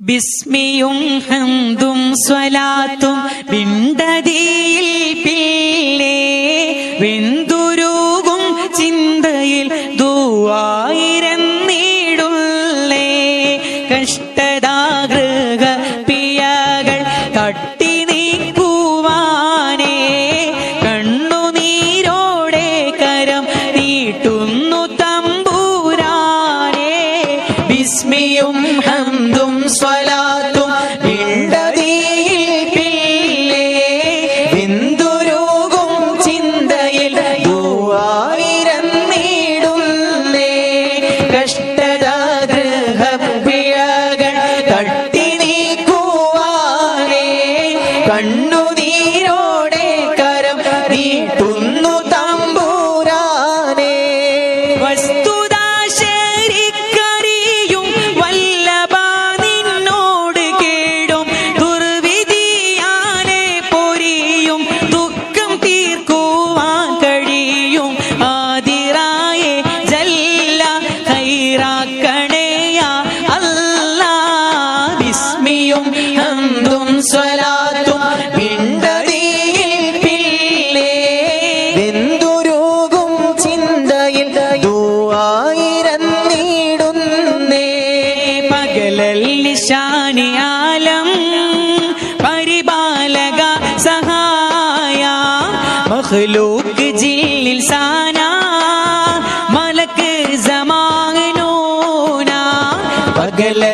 ബിസ്മിയും ഹന്തും സ്വലാത്തും വിണ്ടതിയിൽ പിള്ളേ കണ്ണുനീരോടെ que le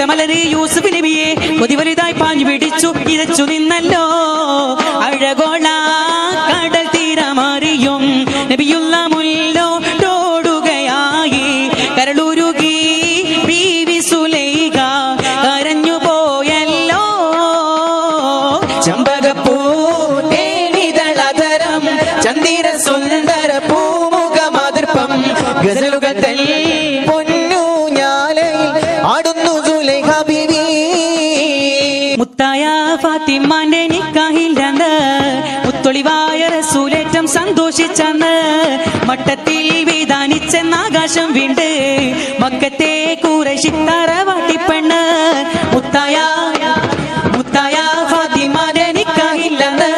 ശരീതളമിട്ട മലരെ യൂസുഫ് നബിയെ കൊതി വലുതായി പാഞ്ഞു പിടിച്ചു ഇരച്ചു നിന്നല്ലോ. അഴകോള കടൽ തീരമറിയും നബിയുള്ള മുല്ലോടുകയായി കരളുരുകി ബീവി സുലൈക കരഞ്ഞു പോയല്ലോ. ചമ്പകപ്പൂ തേനിതളതരം ചന്ദിര സുന്ദര പൂമുഖമാതിർപ്പം ഗസലുകൾ ഫാത്തിമാന്റെ നിക്കാഹില്ലെന്ന് മുത്തൊളിവായ റസൂലേറ്റം സന്തോഷിച്ചെന്ന് മട്ടത്തിൽ വിധാനിച്ചെന്ന ആകാശം വീണ്ട് മക്കത്തെ കൂറശിത്തറ വാട്ടിപ്പെണ്ണ് മുത്തായ മുത്തായ ഫാത്തിമാന്റെ നിക്കാഹില്ലെന്ന്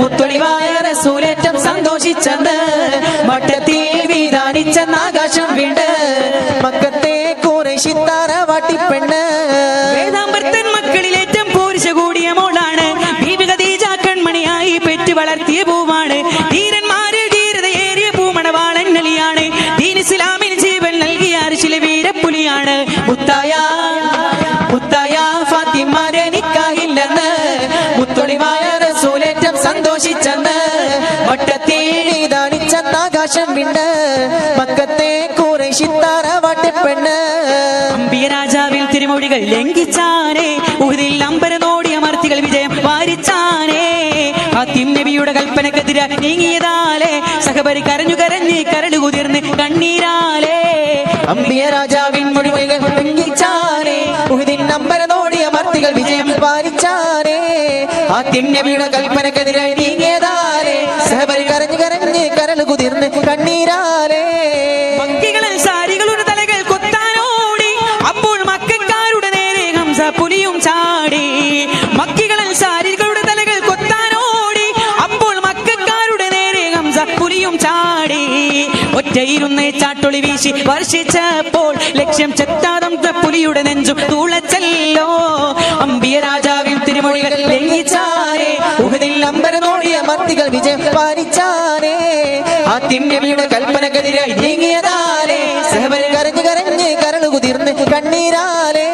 മുത്തൊളിവായ റസൂലേറ്റം സന്തോഷിച്ചെന്ന് മട്ടത്തിൽ വിധാനിച്ചെന്ന ആകാശം വീണ്ട്. മക്കത്തെ കുറേശിത്താറ വട്ടത്തേഴി ദാനിച്ചെന്ന ആകാശം വിണ്ട് മക്കത്തെ കുറേശിത്താറ വാട്ടിപ്പെണ്ണ് അമ്പിയ രാജാവിൽ തിരുമൊഴികൾ ലംഘിച്ചാനേ. ഉഹദിൽ അമ്പര നോടിയ മർത്തികൾ വിജയം വാരിച്ചാനേ. ഫാത്തിം നബിയുടെ കൽപ്പനക്കെതിരെ നീങ്ങിയതാലേ. സഹപരി കരഞ്ഞു കരഞ്ഞ് കരട് കുതിർന്ന് കണ്ണീരാലേ. അമ്പിയ രാജാവിൻ മൊഴികൾ ലംഘിച്ചാനേ. ഉഹുദിൻ അമ്പര നോടിയ മർത്തികൾ വിജയം വാരിച്ചാനേ. ആദ്യം നബിയുടെ കൽപ്പനക്കെതിരെ കണ്ണീരാലേ. പങ്കികളിൽ സാരികളുടെ തലകൾ കൊത്താനോടി. അപ്പോൾ മക്കാരുടെ നേരെ ഹംസ പുലിയും ചാടി. മക്കികളിൽ സാരികളുടെ തലകൾ കൊത്താനോടി. അപ്പോൾ മക്കാരുടെ നേരെ ഹംസ പുലിയും ചാടി. ഒറ്റയിരുന്നേ ചാട്ടൊളി വീശി വർഷിച്ചപ്പോൾ ലക്ഷ്യം ചെത്താതം പുലിയുടെ നെഞ്ചു തൂളച്ചല്ലോ. അമ്പിയ രാജാവിൻ തിരുമൊഴികൾ ലംഘിച്ചാരേ. ഉഹദിൽ അമ്പരനോടിയ മത്തികൾ വിജയം പാലിച്ചാരേ. ആ തിന്മയുടെ കൽപ്പനക്കെതിരായി നീങ്ങിയതാലേ സഹബൻ കരഞ്ഞു കരഞ്ഞ് കരളു കുതിർന്ന് കണ്ണീരാലേ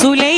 Zuley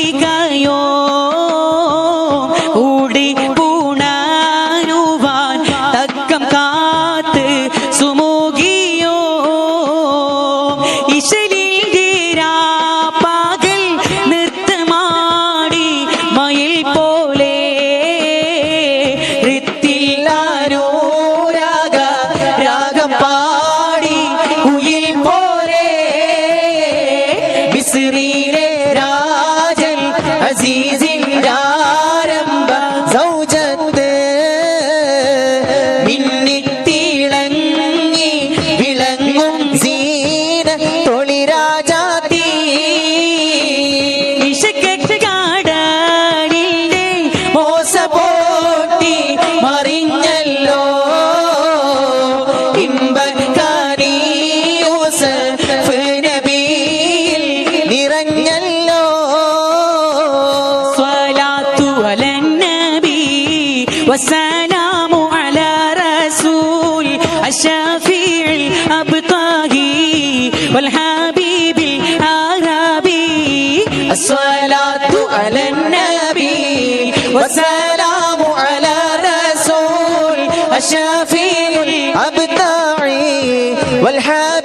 شافي الأبداعي والحافي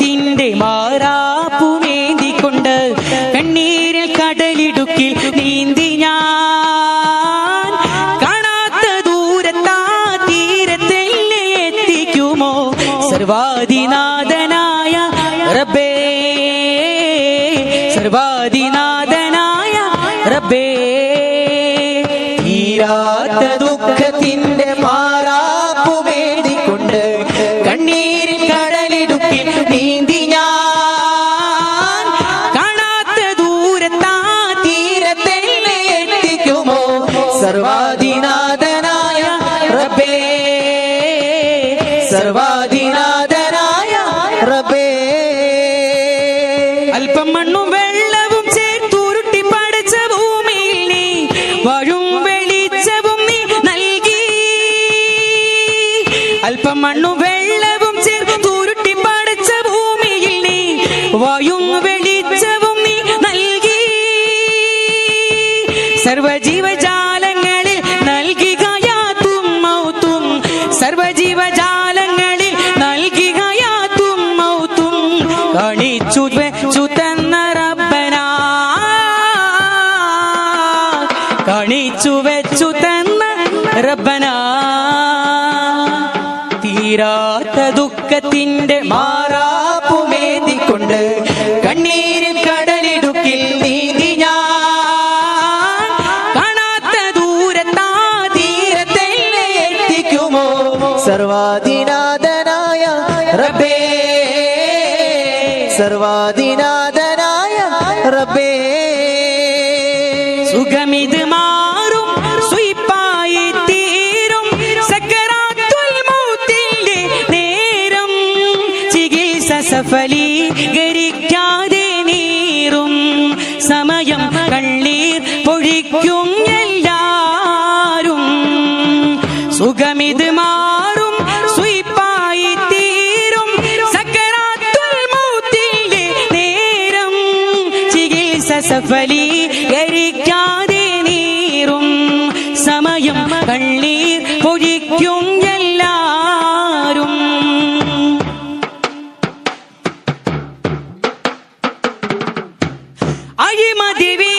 ദുഃഖത്തിന്റെ മാറാപ്പുമേന്തിക്കൊണ്ട് കണ്ണീരിൽ കടലിടുക്കിൽ നീന്തി ഞാൻ. സർവാദിനാഥനായ റബ്ബേ സർവാദിനാഥനായ റബ്ബേ. തീരാത്ത ദുഃഖത്തിന്റെ മാറാപ്പുമേന്തിക്കൊണ്ട് മണ്ണും വെള്ളവും ചേർത്തുരുട്ടി പടച്ച ഭൂമിയിൽ നീ വായും വെളിച്ചവും നീ നൽകി. സർവജീവജാലങ്ങളിൽ നൽകി ഗയാത്തും മൗത്തും സർവജീവജാലങ്ങളിൽ നൽകി ഗയാത്തും മൗത്തും. കണിച്ചു വെച്ചു തന്ന റബ്ബന കണിച്ചു വെച്ചു തന്ന റബ്ബന. തീരാത്ത ദുഃഖത്തിന്റെ മാറാപ്പുമേന്തിക്കൊണ്ട് കണ്ണീരിൽ കടലിടുക്കിൽ നീന്തി ഞാൻ. കാണാത്ത ദൂരത്താ തീരത്തെ എത്തിക്കുമോ? സർവാധിനാഥനായ റബ്ബേ. സർവാധിനാഥനായ റബ്ബേ. സുഖമിത് feliz. आइए माँ देवी।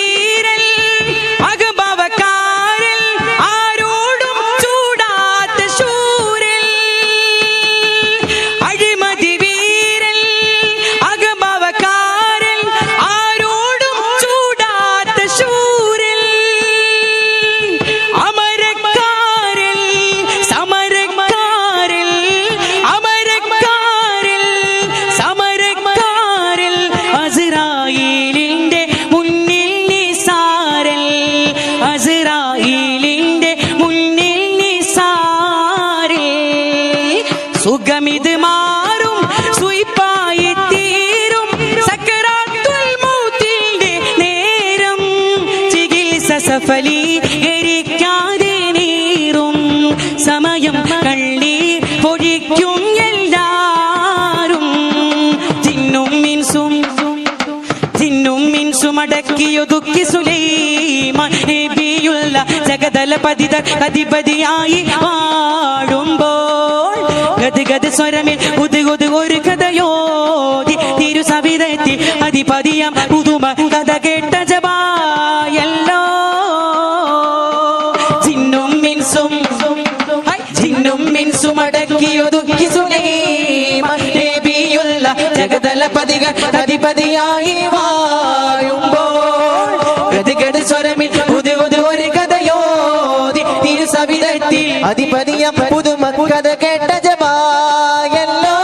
മിൻസും അടക്കിയൊതുക്കി സുലൈമാൻ നബിയുള്ള ജഗതല പതിത അധിപതിയായി വാഴുമ്പോൾ ഗത് സ്വരമിൽ ഉത് ഉത് ഒരു കഥയോതി തിരു സവിധത്തിൽ അധിപതിയാം പുതുമ കഥ കേട്ട ജപായല്ലോ ചിന്നും മിൻസും ചിന്നും മിൻസും അടക്കിയൊതുക്കി സുലൈമാൻ നബിയുള്ള ജഗതല പതിക അധിപതിയായി വാഴുമ്പോൾ അധിപതിയം പുതുമക്കത് കേട്ട ജമായല്ലോ.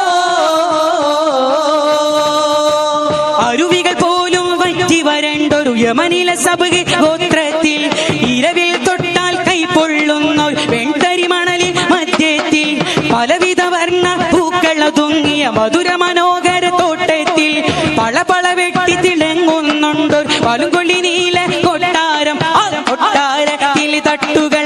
അരുവികൾ പോലും വറ്റി വരണ്ടൊരു യമനിലെ സബ് ഗോത്രത്തിൽ. ഇരവിൽ തൊട്ടാൽ കൈപ്പൊള്ളുന്ന വെൺതരി മണലിൽ മധ്യത്തിൽ. പലവിധ വർണ പൂക്കളതുങ്ങിയ മധുര മനോഹര തോട്ടത്തിൽ. പളപള വെട്ടി തിളങ്ങുന്നുണ്ടൊരു പലുകൊള്ളി നീല കൊട്ടാരം. കൊട്ടാരത്തിൽ തട്ടുക